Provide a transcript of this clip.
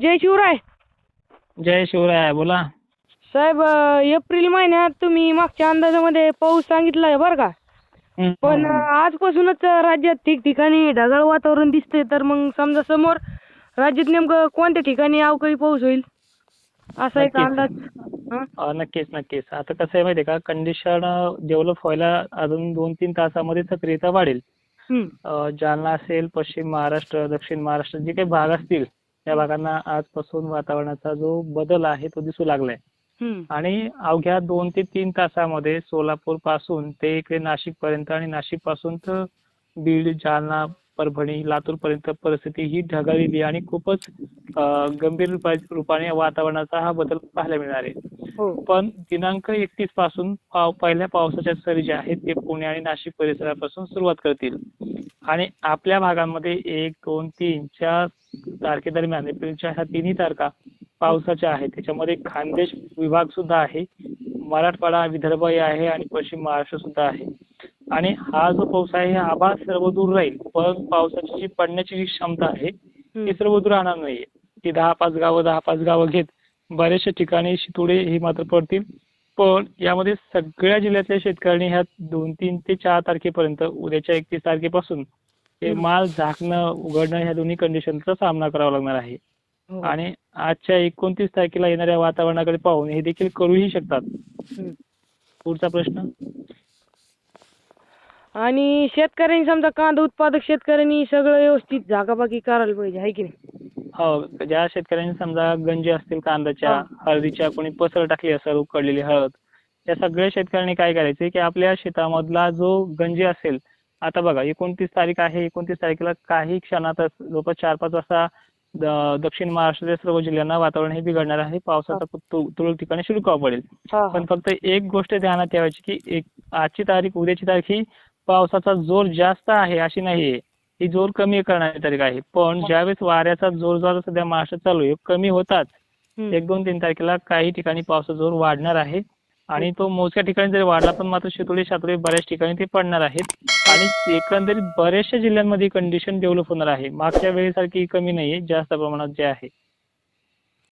जय शिवराय. जय शिवराय बोला. साहेब एप्रिल महिन्यात तुम्ही मागच्या अंदाजामध्ये पाऊस सांगितला आहे बरं का. पण आजपासूनच राज्यात ठिकठिकाणी ढगाळ वातावरण दिसतंय तर मग समजा समोर राज्यात नेमकं कोणत्या ठिकाणी अवकाळी पाऊस होईल? असा एक नक्कीच. अंदाज. हं? अं, नक्कीच नक्कीच. आता कसं आहे माहिती आहे का कंडिशन डेव्हलप व्हायला अजून दोन तीन तासामध्ये सक्रियता वाढेल. हं. अं, जालना असेल पश्चिम महाराष्ट्र दक्षिण महाराष्ट्र जे काही भाग असतील त्या भागांना आजपासून वातावरणाचा जो बदल आहे तो दिसू लागलाय. आणि अवघ्या दोन ते तीन तासामध्ये सोलापूरपासून ते इकडे नाशिक पर्यंत आणि नाशिकपासून तर बीड जालना परभणी लातूर पर्यंत परिस्थिती ही ढगाळलेली आणि खूपच गंभीर रूपा रूपाने वातावरणाचा हा बदल पाहायला मिळणार आहे. हो. पण दिनांक एकतीसपासून पहिल्या पावसाच्या सरी ज्या आहेत ते पुणे आणि नाशिक परिसरापासून सुरुवात करतील. आणि आपल्या भागांमध्ये एक दोन तीन च्या तारखेदरम्यान एप्रिलच्या ह्या तिन्ही तारखा पावसाच्या आहेत. त्याच्यामध्ये खानदेश विभाग सुद्धा आहे मराठवाडा विदर्भ हे आहे आणि पश्चिम महाराष्ट्र सुद्धा आहे. आणि हा जो पाऊस आहे हा आभाळ सर्व दूर राहील पण पावसाची जी पडण्याची जी क्षमता आहे ती सर्व दूर राहणार नाहीये. ती दहा पाच गावं दहा पाच गावं घेत बऱ्याचशा ठिकाणी शितोडे हे मात्र पडतील पण यामध्ये सगळ्या जिल्ह्यातल्या शेतकऱ्यांनी ह्या दोन तीन ते चार तारखेपर्यंत उद्याच्या एकतीस तारखेपासून हम्म. माल झाकणं उघडणं ह्या दोन्ही कंडिशनचा सामना करावा लागणार आहे हो. आणि आजच्या एकोणतीस तारखेला येणाऱ्या वातावरणाकडे पाहून हे देखील करूही शकतात. पुढचा प्रश्न आणि शेतकऱ्यांनी समजा कांदा उत्पादक शेतकऱ्यांनी सगळं व्यवस्थित झाकाबाकी करायला पाहिजे आहे की नाही हो ज्या शेतकऱ्यांनी समजा गंजी असतील कांद्याच्या हा. हळदीच्या कोणी पसर टाकली असेल उकडलेली हळद त्या सगळ्या शेतकऱ्यांनी काय करायचे की आपल्या शेतामधला जो गंजी असेल आता बघा एकोणतीस तारीख आहे एकोणतीस तारखेला काही क्षणातच जवळपास चार पाच वाजता दक्षिण महाराष्ट्रातील सर्व जिल्ह्यांना वातावरण हे बिघडणार आहे पावसाचा तु- तुरळक ठिकाणी शिडकावा पडेल. हा. पण फक्त एक गोष्ट ध्यानात ठेवायची की एक आजची तारीख उद्याची तारीख ही पावसाचा जोर जास्त आहे अशी नाहीये. ही जोर कमी करणारी तारीख आहे. पण ज्यावेळेस वाऱ्याचा जोर जो सध्या महाराष्ट्रात चालू आहे कमी होताच. हं. एक दोन तीन तारखेला काही ठिकाणी पावसाचा जोर वाढणार आहे. आणि तो मोजक्या ठिकाणी जरी वाढला पण मात्र शितोडे शातोडे बऱ्याच ठिकाणी ते पडणार आहेत. आणि एकंदरीत बऱ्याचशा जिल्ह्यांमध्ये कंडिशन डेव्हलप होणार आहे. मागच्या वेळेसारखी कमी नाहीये जास्त प्रमाणात जे आहे.